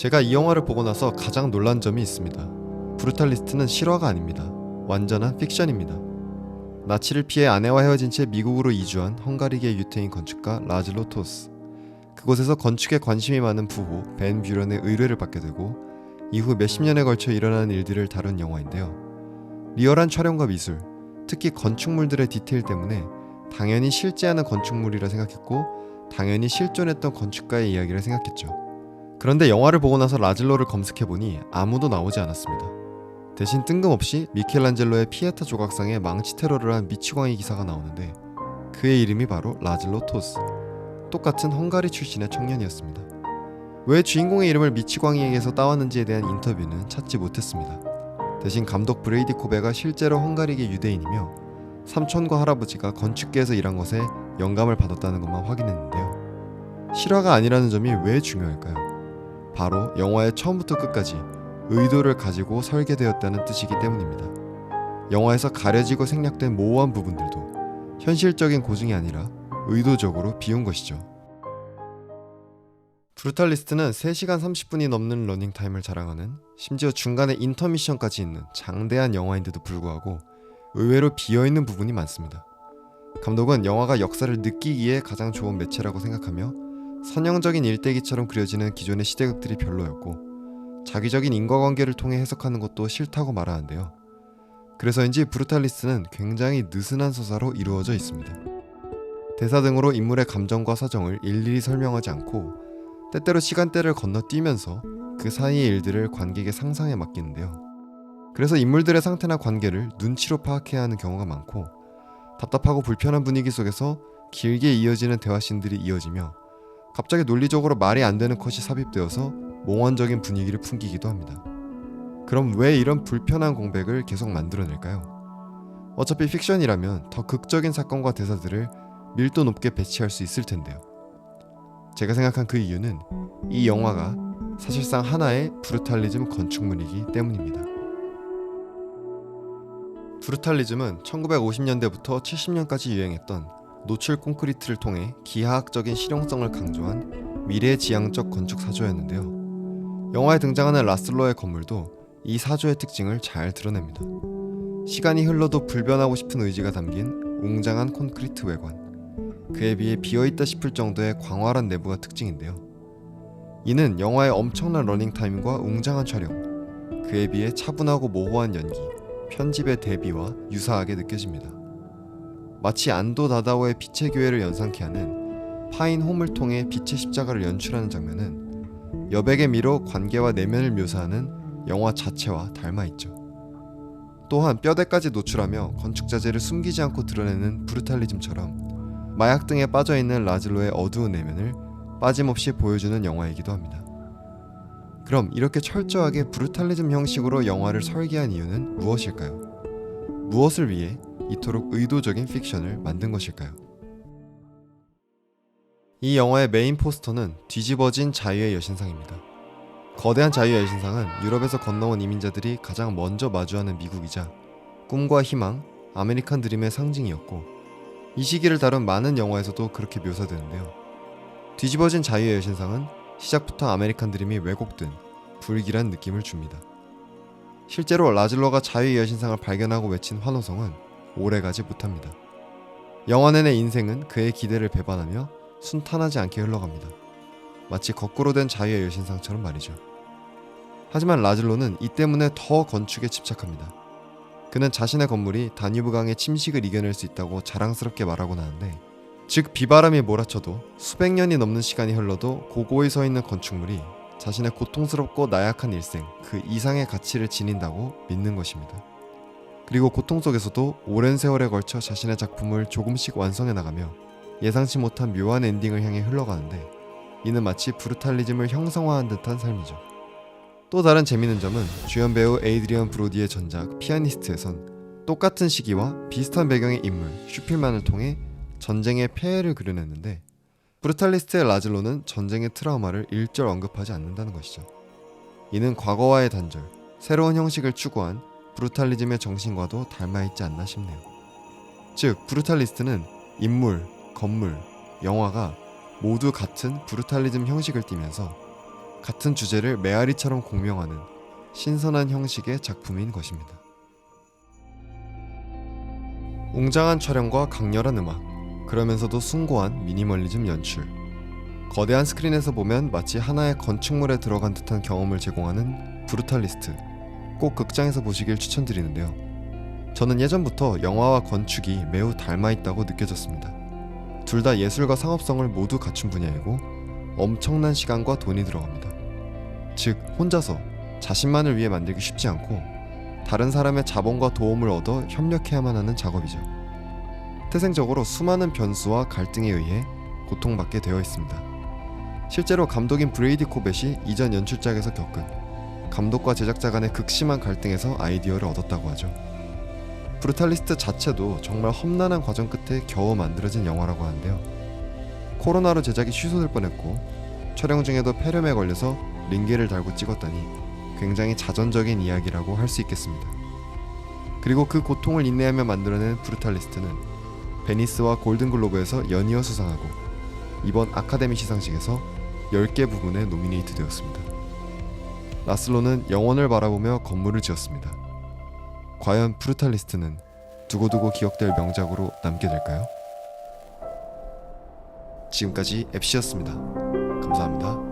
제가 이 영화를 보고 나서 가장 놀란 점이 있습니다. 브루탈리스트는 실화가 아닙니다. 완전한 픽션입니다. 나치를 피해 아내와 헤어진 채 미국으로 이주한 헝가리계 유태인 건축가 라즐로 토스. 그곳에서 건축에 관심이 많은 부호 벤 뷰런의 의뢰를 받게 되고 이후 몇십 년에 걸쳐 일어나는 일들을 다룬 영화인데요. 리얼한 촬영과 미술, 특히 건축물들의 디테일 때문에 당연히 실제하는 건축물이라 생각했고 당연히 실존했던 건축가의 이야기를 생각했죠. 그런데 영화를 보고 나서 라즐로를 검색해보니 아무도 나오지 않았습니다. 대신 뜬금없이 미켈란젤로의 피에타 조각상에 망치 테러를 한 미치광이 기사가 나오는데 그의 이름이 바로 라즐로 토스. 똑같은 헝가리 출신의 청년이었습니다. 왜 주인공의 이름을 미치광이에게서 따왔는지에 대한 인터뷰는 찾지 못했습니다. 대신 감독 브레이디 코베가 실제로 헝가리계 유대인이며 삼촌과 할아버지가 건축계에서 일한 것에 영감을 받았다는 것만 확인했는데요. 실화가 아니라는 점이 왜 중요할까요? 바로 영화의 처음부터 끝까지 의도를 가지고 설계되었다는 뜻이기 때문입니다. 영화에서 가려지고 생략된 모호한 부분들도 현실적인 고증이 아니라 의도적으로 비운 것이죠. 브루탈리스트는 3시간 30분이 넘는 러닝타임을 자랑하는 심지어 중간에 인터미션까지 있는 장대한 영화인데도 불구하고 의외로 비어있는 부분이 많습니다. 감독은 영화가 역사를 느끼기에 가장 좋은 매체라고 생각하며 선형적인 일대기처럼 그려지는 기존의 시대극들이 별로였고 자기적인 인과관계를 통해 해석하는 것도 싫다고 말하는데요. 그래서인지 브루탈리스트는 굉장히 느슨한 서사로 이루어져 있습니다. 대사 등으로 인물의 감정과 사정을 일일이 설명하지 않고 때때로 시간대를 건너뛰면서 그 사이의 일들을 관객의 상상에 맡기는데요. 그래서 인물들의 상태나 관계를 눈치로 파악해야 하는 경우가 많고 답답하고 불편한 분위기 속에서 길게 이어지는 대화씬들이 이어지며 갑자기 논리적으로 말이 안 되는 컷이 삽입되어서 몽환적인 분위기를 풍기기도 합니다. 그럼 왜 이런 불편한 공백을 계속 만들어낼까요? 어차피 픽션이라면 더 극적인 사건과 대사들을 밀도 높게 배치할 수 있을 텐데요. 제가 생각한 그 이유는 이 영화가 사실상 하나의 브루탈리즘 건축물이기 때문입니다. 브루탈리즘은 1950년대부터 70년까지 유행했던 노출 콘크리트를 통해 기하학적인 실용성을 강조한 미래지향적 건축 사조였는데요. 영화에 등장하는 라슬로의 건물도 이 사조의 특징을 잘 드러냅니다. 시간이 흘러도 불변하고 싶은 의지가 담긴 웅장한 콘크리트 외관. 그에 비해 비어있다 싶을 정도의 광활한 내부가 특징인데요. 이는 영화의 엄청난 러닝타임과 웅장한 촬영, 그에 비해 차분하고 모호한 연기, 편집의 대비와 유사하게 느껴집니다. 마치 안도 다다오의 빛의 교회를 연상케 하는 파인 홈을 통해 빛의 십자가를 연출하는 장면은 여백의 미로 관계와 내면을 묘사하는 영화 자체와 닮아 있죠. 또한 뼈대까지 노출하며 건축 자재를 숨기지 않고 드러내는 브루탈리즘처럼 마약 등에 빠져 있는 라즐로의 어두운 내면을 빠짐없이 보여주는 영화이기도 합니다. 그럼 이렇게 철저하게 브루탈리즘 형식으로 영화를 설계한 이유는 무엇일까요? 무엇을 위해 이토록 의도적인 픽션을 만든 것일까요? 이 영화의 메인 포스터는 뒤집어진 자유의 여신상입니다. 거대한 자유의 여신상은 유럽에서 건너온 이민자들이 가장 먼저 마주하는 미국이자 꿈과 희망, 아메리칸 드림의 상징이었고 이 시기를 다룬 많은 영화에서도 그렇게 묘사되는데요. 뒤집어진 자유의 여신상은 시작부터 아메리칸 드림이 왜곡된 불길한 느낌을 줍니다. 실제로 라즐로가 자유의 여신상을 발견하고 외친 환호성은 오래가지 못합니다. 영화 내내 인생은 그의 기대를 배반하며 순탄하지 않게 흘러갑니다. 마치 거꾸로 된 자유의 여신상처럼 말이죠. 하지만 라즐로는 이 때문에 더 건축에 집착합니다. 그는 자신의 건물이 다뉴브강의 침식을 이겨낼 수 있다고 자랑스럽게 말하곤 하는데 즉 비바람이 몰아쳐도 수백 년이 넘는 시간이 흘러도 고고히 서 있는 건축물이 자신의 고통스럽고 나약한 일생 그 이상의 가치를 지닌다고 믿는 것입니다. 그리고 고통 속에서도 오랜 세월에 걸쳐 자신의 작품을 조금씩 완성해 나가며 예상치 못한 묘한 엔딩을 향해 흘러가는데 이는 마치 브루탈리즘을 형성화한 듯한 삶이죠. 또 다른 재미있는 점은 주연 배우 에이드리언 브로디의 전작 피아니스트에선 똑같은 시기와 비슷한 배경의 인물 슈필만을 통해 전쟁의 폐해를 그려냈는데 브루탈리스트의 라즐로는 전쟁의 트라우마를 일절 언급하지 않는다는 것이죠. 이는 과거와의 단절, 새로운 형식을 추구한 브루탈리즘의 정신과도 닮아 있지 않나 싶네요. 즉, 브루탈리스트는 인물, 건물, 영화가 모두 같은 브루탈리즘 형식을 띠면서 같은 주제를 메아리처럼 공명하는 신선한 형식의 작품인 것입니다. 웅장한 촬영과 강렬한 음악, 그러면서도 숭고한 미니멀리즘 연출. 거대한 스크린에서 보면 마치 하나의 건축물에 들어간 듯한 경험을 제공하는 브루탈리스트. 꼭 극장에서 보시길 추천드리는데요. 저는 예전부터 영화와 건축이 매우 닮아 있다고 느껴졌습니다. 둘 다 예술과 상업성을 모두 갖춘 분야이고 엄청난 시간과 돈이 들어갑니다. 즉, 혼자서 자신만을 위해 만들기 쉽지 않고 다른 사람의 자본과 도움을 얻어 협력해야만 하는 작업이죠. 태생적으로 수많은 변수와 갈등에 의해 고통받게 되어 있습니다. 실제로 감독인 브레이디 코벳이 이전 연출작에서 겪은 감독과 제작자 간의 극심한 갈등에서 아이디어를 얻었다고 하죠. 브루탈리스트 자체도 정말 험난한 과정 끝에 겨우 만들어진 영화라고 하는데요. 코로나로 제작이 취소될 뻔했고 촬영 중에도 폐렴에 걸려서 링게를 달고 찍었다니 굉장히 자전적인 이야기라고 할 수 있겠습니다. 그리고 그 고통을 인내하며 만들어낸 브루탈리스트는 베니스와 골든글로브에서 연이어 수상하고 이번 아카데미 시상식에서 10개 부분에 노미네이트 되었습니다. 라슬로는 영원을 바라보며 건물을 지었습니다. 과연 브루탈리스트는 두고두고 기억될 명작으로 남게 될까요? 지금까지 앱시였습니다. 감사합니다.